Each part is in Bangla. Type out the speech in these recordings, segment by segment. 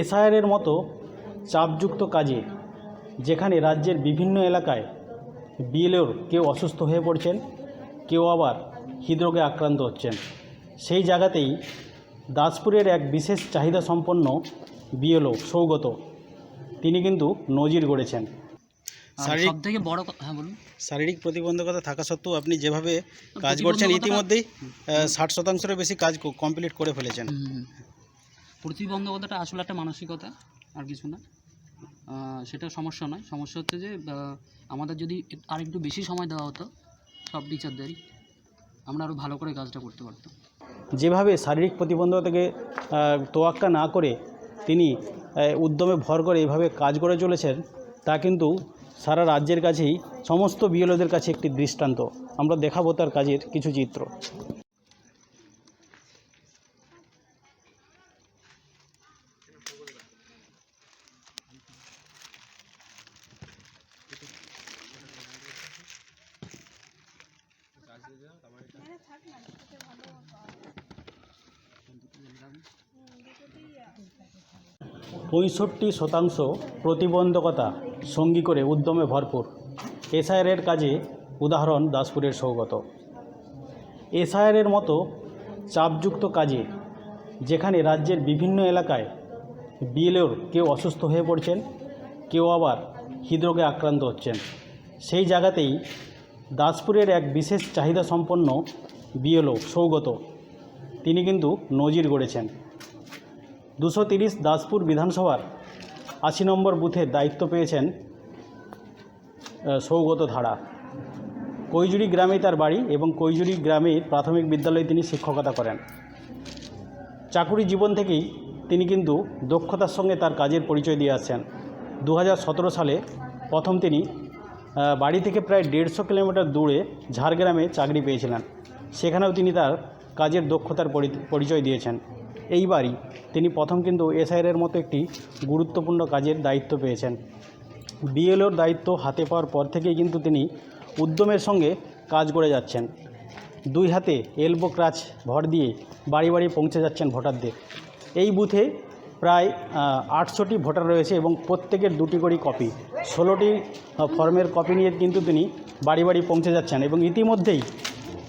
এসআইআরের মতো চাপযুক্ত কাজে যেখানে রাজ্যের বিভিন্ন এলাকায় বিএলওর কেউ অসুস্থ হয়ে পড়ছেন কেউ আবার হৃদরোগে আক্রান্ত হচ্ছেন। সেই জায়গাতেই দাসপুরের এক বিশেষ চাহিদা সম্পন্ন বিএলও সৌগত তিনি কিন্তু নজির গড়েছেন। শারীরিক থেকে বড় হ্যাঁ বলুন। শারীরিক প্রতিবন্ধকতা থাকা সত্ত্বেও আপনি যেভাবে কাজ করছেন ইতিমধ্যেই ষাট শতাংশেরও বেশি কাজ কমপ্লিট করে ফেলেছেন। প্রতিবন্ধকতাটা আসলে একটা মানসিকতা, আর কিছু না। সেটা সমস্যা নয়। সমস্যা হচ্ছে যে আমাদের যদি এক- আর একটু বেশি সময় দেওয়া হতো, সব টিচারদেরই আমরা আরও ভালো করে কাজটা করতে পারতাম। যেভাবে শারীরিক প্রতিবন্ধকতাকে তোয়াক্কা না করে তিনি উদ্যমে ভর করে এভাবে কাজ করে চলেছেন, তা কিন্তু সারা রাজ্যের কাছেই, সমস্ত বিএলওদের কাছে একটি দৃষ্টান্ত। আমরা দেখাবো তার কাজের কিছু চিত্র। পঁয়ষট্টি শতাংশ প্রতিবন্ধকতা সঙ্গী করে উদ্যমে ভরপুর। এসআইআরের কাজে উদাহরণ দাসপুরের সৌগত। এসআইআরের মতো চাপযুক্ত কাজে যেখানে রাজ্যের বিভিন্ন এলাকায় বিএলওর কেউ অসুস্থ হয়ে পড়ছেন, কেউ আবার হৃদরোগে আক্রান্ত হচ্ছেন। সেই জায়গাতেই দাসপুরের এক বিশেষ চাহিদা সম্পন্ন বিএলও সৌগত, তিনি কিন্তু নজির গড়েছেন। দুশো তিরিশ দাসপুর বিধানসভার আশি নম্বর বুথের দায়িত্ব পেয়েছেন সৌগত ধারা। কৈজুরি গ্রামে তার বাড়ি এবং কৈজুরি গ্রামে প্রাথমিক বিদ্যালয়ে তিনি শিক্ষকতা করেন। চাকুরি জীবন থেকেই তিনি কিন্তু দক্ষতার সঙ্গে তার কাজের পরিচয় দিয়ে আসছেন। দু হাজার সতেরো সালে প্রথম তিনি বাড়ি থেকে প্রায় দেড়শো কিলোমিটার দূরে ঝাড়গ্রামে চাকরি পেয়েছিলেন। সেখানেও তিনি তার কাজের দক্ষতার পরিচয় দিয়েছেন। এইবারই তিনি প্রথম কিন্তু এসআইআরের মতো একটি গুরুত্বপূর্ণ কাজের দায়িত্ব পেয়েছেন। বিএলওর দায়িত্ব হাতে পাওয়ার পর থেকেই কিন্তু তিনি উদ্যমের সঙ্গে কাজ করে যাচ্ছেন। দুই হাতে এলবো ক্রাচ ভর দিয়ে বাড়ি বাড়ি পৌঁছে যাচ্ছেন ভোটারদের। এই বুথে প্রায় আটশোটি ভোটার রয়েছে এবং প্রত্যেকের দুটি করে কপি। ষোলোটি ফর্মের কপি নিয়ে কিন্তু তিনি বাড়ি বাড়ি পৌঁছে যাচ্ছেন এবং ইতিমধ্যেই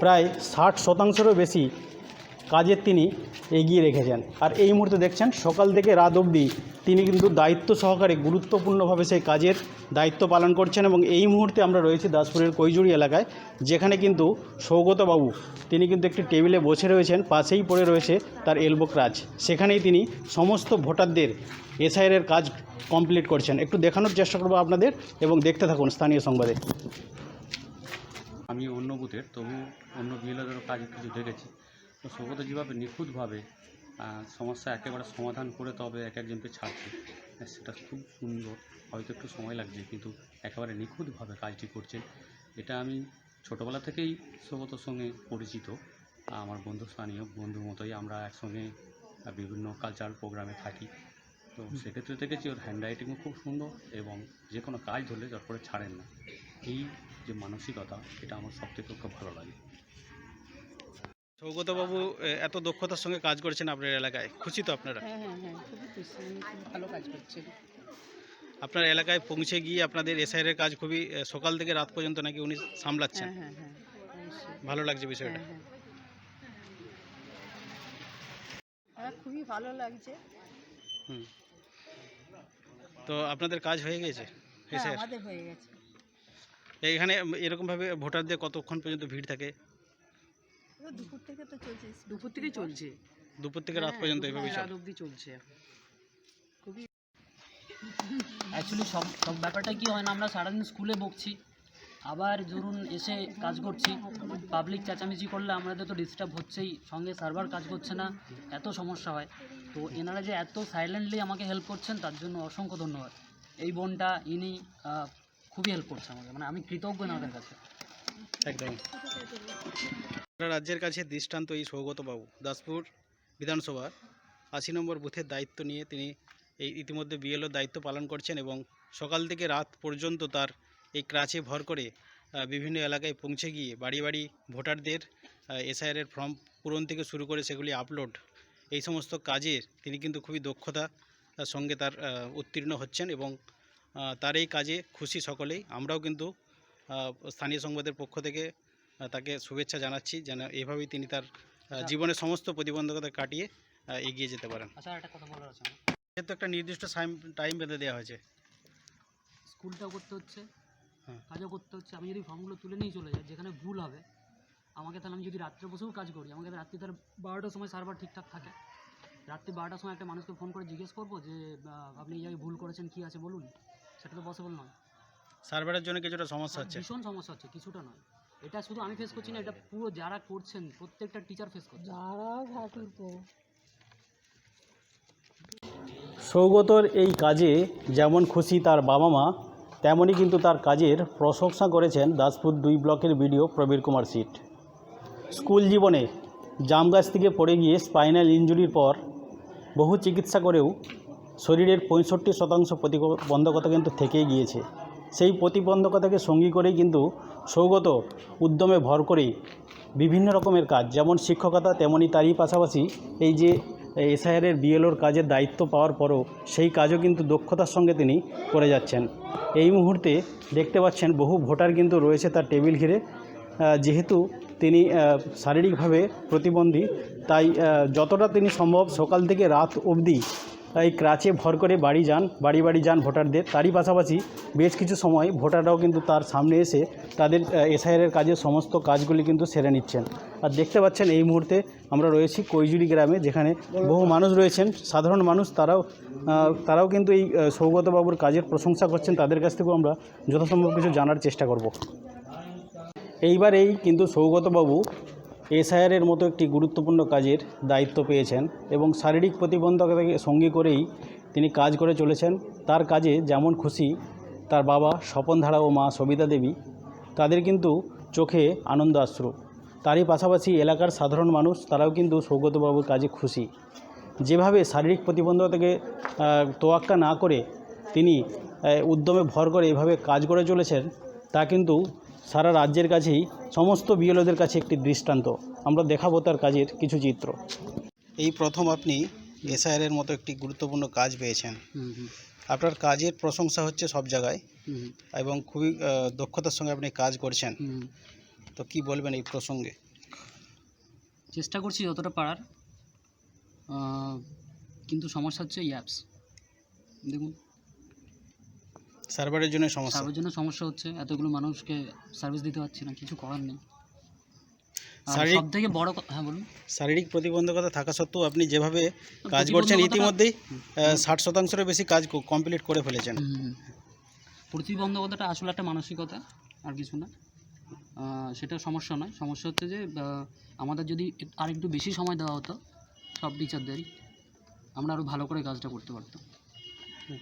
প্রায় ষাট শতাংশেরও বেশি কাজের তিনি এগিয়ে রেখেছেন। আর এই মুহূর্তে দেখছেন, সকাল থেকে রাত অবধি তিনি কিন্তু দায়িত্ব সহকারে গুরুত্বপূর্ণভাবে সেই কাজের দায়িত্ব পালন করছেন এবং এই মুহূর্তে আমরা রয়েছি দাসপুরের কৈজুরি এলাকায়, যেখানে কিন্তু সৌগতবাবু তিনি কিন্তু একটি টেবিলে বসে রয়েছেন, পাশেই পড়ে রয়েছে তার এলবো ক্রাচ। সেখানেই তিনি সমস্ত ভোটারদের এসআইআরের কাজ কমপ্লিট করছেন। একটু দেখানোর চেষ্টা করব আপনাদের এবং দেখতে থাকুন স্থানীয় সংবাদে। আমি অন্য বুথের, তবু অন্য বিএলওদেরও কাজ কিছু দেখেছি। তো সৌগত যেভাবে নিখুঁতভাবে সমস্যা একেবারে সমাধান করে তবে এক একজনকে ছাড়ছে সেটা খুব সুন্দর। হয়তো একটু সময় লাগছে কিন্তু একেবারে নিখুঁতভাবে কাজটি করছেন। এটা আমি ছোটোবেলা থেকেই সৌগতর সঙ্গে পরিচিত। আমার বন্ধু স্থানীয় বন্ধুর মতোই আমরা একসঙ্গে বিভিন্ন কালচারাল প্রোগ্রামে থাকি। তো সেক্ষেত্রে দেখেছি ওর হ্যান্ডরাইটিংও খুব সুন্দর এবং যে কোনো কাজ ধরলে তারপরে ছাড়েন না। এই যে মানসিকতা এটা আমার সব থেকে খুব ভালো লাগে। সৌগতবাবু এত দক্ষতার সঙ্গে কাজ করছেন আপনার এলাকায়। খুশি তো আপনারা? হ্যাঁ হ্যাঁ হ্যাঁ খুবই খুশি। উনি ভালো কাজ করছেন আপনার এলাকায় পৌঁছে গিয়ে আপনাদের এসআইয়ের কাজ খুবই সকাল থেকে রাত পর্যন্ত নাকি উনি সামলাচ্ছেন? হ্যাঁ হ্যাঁ হ্যাঁ অবশ্যই। ভালো লাগছে বিষয়টা। হ্যাঁ হ্যাঁ। আমার খুবই ভালো লাগছে। হুম। তো আপনাদের কাজ হয়ে গেছে? হ্যাঁ এসআইয়ের আমাদের হয়ে গেছে। এখানে এরকমভাবে ভোটারদের কতক্ষণ পর্যন্ত ভিড় থাকে? দুপুর থেকে তো চলছে দুপুর থেকেই চলছে। দুপুর থেকে রাত পর্যন্ত এভাবে হ্যাঁ, রাত অবধি চলছে। খুবই অ্যাকচুয়ালি সব সব ব্যাপারটা কি হয় না আমরা সারাদিন স্কুলে বকছি আবার ধরুন এসে কাজ করছি পাবলিক চেঁচামেচি করলে আমাদের তো ডিস্টার্ব হচ্ছেই সঙ্গে সার্ভার কাজ করছে না এত সমস্যা হয়। তো এনারা যে এত সাইলেন্টলি আমাকে হেল্প করছেন তার জন্য অসংখ্য ধন্যবাদ। এই বোনটা ইনি খুবই হেল্প করছে আমাকে মানে আমি কৃতজ্ঞ এনাদের কাছে। একদম। রাজ্যের কাছে দৃষ্টান্ত এই সৌগতবাবু, দাসপুর বিধানসভার আশি নম্বর বুথের দায়িত্ব নিয়ে তিনি এই ইতিমধ্যে বিএলও দায়িত্ব পালন করছেন এবং সকাল থেকে রাত পর্যন্ত তার এই ক্রাচে ভর করে বিভিন্ন এলাকায় পৌঁছে গিয়ে বাড়ি বাড়ি ভোটারদের এসআইআরের ফর্ম পূরণ থেকে শুরু করে সেগুলি আপলোড, এই সমস্ত কাজের তিনি কিন্তু খুবই দক্ষতা সঙ্গে তার উত্তীর্ণ হচ্ছেন এবং তার এই কাজে খুশি সকলেই। আমরাও কিন্তু স্থানীয় সংবাদের পক্ষ থেকে তাকে শুভেচ্ছা জানাচ্ছি যেন এভাবেই তিনি তার জীবনের সমস্ত প্রতিবন্ধকতা কাটিয়ে এগিয়ে যেতে পারেন। আচ্ছা একটা কথা বলার যেহেতু একটা নির্দিষ্ট টাইম বেঁধে দেওয়া হয়েছে। স্কুলটাও করতে হচ্ছে হ্যাঁ। কাজও করতে হচ্ছে। আমি যদি ফর্মগুলো তুলে নিয়ে চলে যাই যেখানে ভুল হবে আমাকে তাহলে আমি যদি রাত্রে বসেও কাজ করি আমাকে রাত্রি তাহলে বারোটার সময় সার্ভার ঠিকঠাক থাকে। রাত্রি বারোটার সময় একটা মানুষকে ফোন করে জিজ্ঞেস করব যে আপনি এই জায়গায় ভুল করেছেন কী আছে বলুন? সেটা তো পসিবল নয়। সার্ভারের জন্য কিছুটা সমস্যা হচ্ছে। ভীষণ সমস্যা হচ্ছে কিছুটা নয়। এটা শুধু আমি ফেস করছি না এটা পুরো যারা করছেন প্রত্যেকটা টিচার ফেস করছে। সৌগতর এই কাজে যেমন খুশি তার বাবা মা তেমনই কিন্তু তার কাজের প্রশংসা করেছেন দাসপুর দুই ব্লকের ভিডিও প্রবীর কুমার সিট। স্কুল জীবনে জাম গাছ থেকে পড়ে গিয়ে স্পাইনাল ইঞ্জুরির পর বহু চিকিৎসা করেও শরীরের পঁয়ষট্টি শতাংশ প্রতিবন্ধকতা কিন্তু থেকেই গিয়েছে। সেই প্রতিবন্ধকতাকে সঙ্গী করেই কিন্তু সৌগত উদ্যমে ভর করে বিভিন্ন রকমের কাজ, যেমন শিক্ষকতা তেমনই তারই পাশাপাশি এই যে এসআইআরের বিএলওর কাজের দায়িত্ব পাওয়ার পরও সেই কাজও কিন্তু দক্ষতার সঙ্গে তিনি করে যাচ্ছেন। এই মুহূর্তে দেখতে পাচ্ছেন বহু ভোটার কিন্তু রয়েছে তার টেবিল ঘিরে। যেহেতু তিনি শারীরিকভাবে প্রতিবন্ধী, তাই যতটা তিনি সম্ভব সকাল থেকে রাত অবধি এই ক্রাচে ভর করে বাড়ি যান, বাড়ি বাড়ি যান ভোটারদের। তারই পাশাপাশি বেশ কিছু সময় ভোটাররাও কিন্তু তার সামনে এসে তাদের এসআইআরের কাজের সমস্ত কাজগুলি কিন্তু সেরে নিচ্ছেন। আর দেখতে পাচ্ছেন এই মুহূর্তে আমরা রয়েছি কৈজুরি গ্রামে, যেখানে বহু মানুষ রয়েছেন। সাধারণ মানুষ তারাও তারাও কিন্তু এই সৌগতবাবুর কাজের প্রশংসা করছেন। তাদের কাছ থেকেও আমরা যথাসম্ভব কিছু জানার চেষ্টা করব। এইবার এই কিন্তু সৌগতবাবু এসআইআরের মতো একটি গুরুত্বপূর্ণ কাজের দায়িত্ব পেয়েছেন এবং শারীরিক প্রতিবন্ধকতাকে সঙ্গী করেই তিনি কাজ করে চলেছেন। তার কাজে যেমন খুশি তার বাবা স্বপনধারা ও মা সবিতা দেবী, তাদের কিন্তু চোখে আনন্দ আশ্রু। তারই পাশাপাশি এলাকার সাধারণ মানুষ তারাও কিন্তু সৌগতবাবুর কাজে খুশি। যেভাবে শারীরিক প্রতিবন্ধকতাকে তোয়াক্কা না করে তিনি উদ্যমে ভর করে এভাবে কাজ করে চলেছেন, তা কিন্তু সারা রাজ্যের কাছেই সমস্ত বিএলওদের কাছে একটি দৃষ্টান্ত। আমরা দেখাবো তার কাজের কিছু চিত্র। এই প্রথম আপনি এসআইআরের মতো একটি গুরুত্বপূর্ণ কাজ পেয়েছেন। হুম হুম। আপনার কাজের প্রশংসা হচ্ছে সব জায়গায় হুম এবং খুবই দক্ষতার সঙ্গে আপনি কাজ করছেন। হুম তো কি বলবেন এই প্রসঙ্গে? চেষ্টা করছি যতটা পারার। কিন্তু সমস্যা হচ্ছে এই অ্যাপস দেখুন। সার্ভারের জন্য সমস্যা। সার্ভের জন্য সমস্যা হচ্ছে এতগুলো মানুষকে সার্ভিস দিতে পারছি না কিছু করার নেই। শারীরিক- থেকে বড় হ্যাঁ বলুন। শারীরিক প্রতিবন্ধকতা থাকা সত্ত্বেও আপনি যেভাবে কাজ করছেন ইতিমধ্যেই ষাট শতাংশেরও বেশি কাজ কমপ্লিট করে ফেলেছেন। প্রতিবন্ধকতাটা আসলে একটা মানসিকতা আর কিছু না। সেটা সমস্যা নয়। সমস্যা হচ্ছে যে আমাদের যদি আরেকটু বেশি সময় দেওয়া হতো সব টিচারদেরই আমরা আরও ভালো করে কাজটা করতে পারতাম।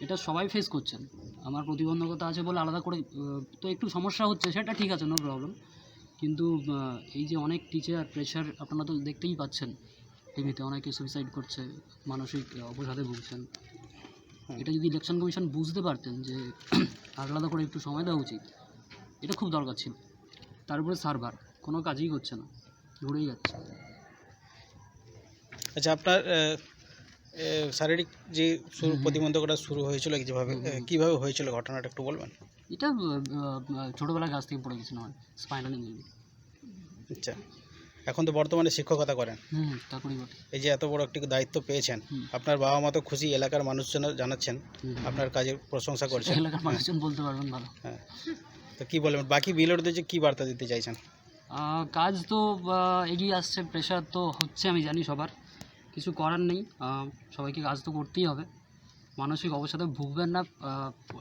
এটা সবাই ফেস করছেন। আমার প্রতিবন্ধকতা আছে বলে আলাদা করে তো একটু সমস্যা হচ্ছে সেটা ঠিক আছে নো প্রবলেম কিন্তু এই যে অনেক টিচার প্রেশার আপনারা তো দেখতেই পাচ্ছেন টিভিতে অনেকে সুইসাইড করছে মানসিক অবসাদে ভুগছেন। এটা যদি ইলেকশন কমিশন বুঝতে পারতেন যে আলাদা করে একটু সময় দেওয়া উচিত এটা খুব দরকার ছিল। তারপরে সার্ভার কোনো কাজই করছে না ঘুরেই যাচ্ছে। আচ্ছা আপনার শারীরিক যে প্রতিবন্ধকতা শুরু হয়েছিল যেভাবে কীভাবে হয়েছিল ঘটনাটা একটু বলবেন? এটা ছোটোবেলায় গাছ থেকে পড়ে গেছিল আমার স্পাইনাল ইঞ্জুরি আচ্ছা এখন তো বর্তমানে শিক্ষকতা করেন। এই যে এত বড় একটি দায়িত্ব পেয়েছেন আপনার বাবা মা তো খুশি এলাকার মানুষজন জানাচ্ছেন আপনার কাজের প্রশংসা করছেন। এলাকার মানুষজন বলতে পারবেন ভালো। হ্যাঁ তো কী বলবেন বাকি বিলরদের যে কী বার্তা দিতে চাইছেন? কাজ তো এগিয়ে আসছে প্রেশার তো হচ্ছে আমি জানি সবার। কিছু করার নেই সবাইকে কাজ তো করতেই হবে। মানসিক অবসাদে ভুগবেন না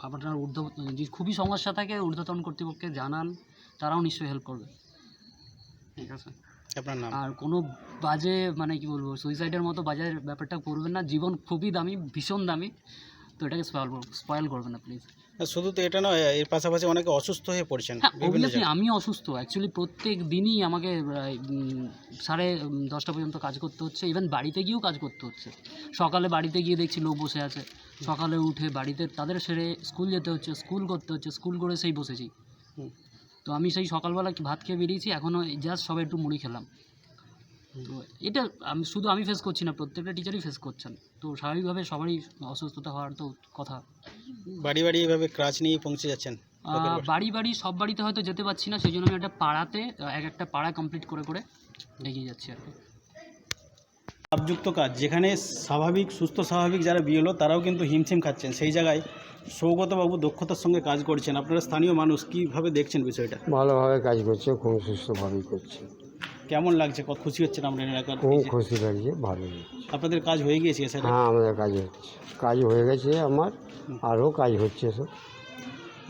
আপনার ঊর্ধ্ব খুবই সমস্যা থাকে ঊর্ধ্বতন কর্তৃপক্ষকে জানান তারাও নিশ্চয়ই হেল্প করবে। ঠিক আছে? আপনার নাম? আর কোনো বাজে মানে কি বলব সুইসাইডের মতো বাজে ব্যাপারটা করবেন না জীবন খুবই দামি ভীষণ দামি। তো এটাকে স্পয়েল স্পয়েল করবেন না প্লিজ শুধু তো এটা নয় এর পাশাপাশি অনেকে অসুস্থ হয়ে পড়ছেন অবভিয়াসলি আমি অসুস্থ। অ্যাকচুয়ালি প্রত্যেক দিনই আমাকে সাড়ে দশটা পর্যন্ত কাজ করতে হচ্ছে। ইভেন বাড়িতে গিয়েও কাজ করতে হচ্ছে। সকালে বাড়িতে গিয়ে দেখছি লোক বসে আছে। সকালে উঠে বাড়িতে তাদের সেরে স্কুল যেতে হচ্ছে স্কুল করতে হচ্ছে স্কুল করে সেই বসেছি। তো আমি সেই সকালবেলা ভাত খেয়ে বেরিয়েছি এখনও জাস্ট সবাই একটু মুড়ি খেলাম। এটা আমি শুধু আমি ফেস করছি না প্রত্যেকটা টিচারই ফেস করছেন। তো স্বাভাবিকভাবে সবারই অসুস্থতা হওয়ার তো কথা। বাড়ি বাড়ি এভাবে ক্রাচ নিয়ে পৌঁছে যাচ্ছেন? বাড়ি। বাড়ি সব বাড়িতে হয়তো যেতে পারছি না সেই জন্য আমি একটা পাড়াতে এক একটা পাড়া কমপ্লিট করে করে এগিয়ে যাচ্ছি আর কি। লাভযুক্ত কাজ। যেখানে স্বাভাবিক সুস্থ স্বাভাবিক যারা বিয়েলো তারাও কিন্তু হিমশিম খাচ্ছেন। সেই জায়গায় সৌগতবাবু দক্ষতার সঙ্গে কাজ করছেন। আপনারা স্থানীয় মানুষ কীভাবে দেখছেন বিষয়টা? ভালোভাবে কাজ করছে খুব সুস্থভাবেই করছে। কেমন লাগছে? কত খুশি হচ্ছেন আপনার এলাকার খুব খুশি লাগছে ভালো আপনাদের কাজ হয়ে গিয়েছে স্যার হ্যাঁ আমাদের কাজ হচ্ছে কাজ হয়ে গেছে আমার আরও কাজ হচ্ছে সব।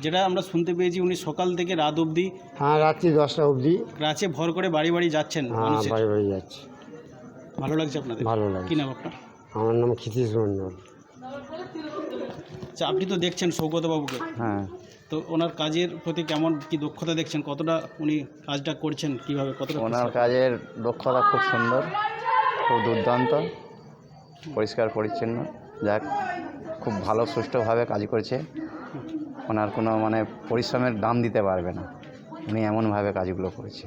যেটা আমরা শুনতে পেয়েছি উনি সকাল থেকে রাত অবধি হ্যাঁ রাত্রি দশটা অবধি। রাঁচে ভর করে বাড়ি বাড়ি যাচ্ছেন হ্যাঁ মানুষের। বাড়ি বাড়ি যাচ্ছে। ভালো লাগছে আপনাদের? ভালো কি লাগছে নাম আপনার? আমার নাম ক্ষিতীশ মণ্ডল। আচ্ছা আপনি তো দেখছেন সৌগতবাবুকে। হ্যাঁ। তো ওনার কাজের প্রতি কেমন কি দক্ষতা দেখছেন? কতটা উনি কাজটা করছেন? কীভাবে? কতটা ওনার কাজের দক্ষতা খুব সুন্দর খুব দুর্দান্ত পরিষ্কার পরিচ্ছন্ন। যাক খুব ভালো সুষ্ঠুভাবে কাজ করছে। ওনার কোনো মানে পরিশ্রমের দাম দিতে পারবে না। উনি এমনভাবে কাজগুলো করেছে।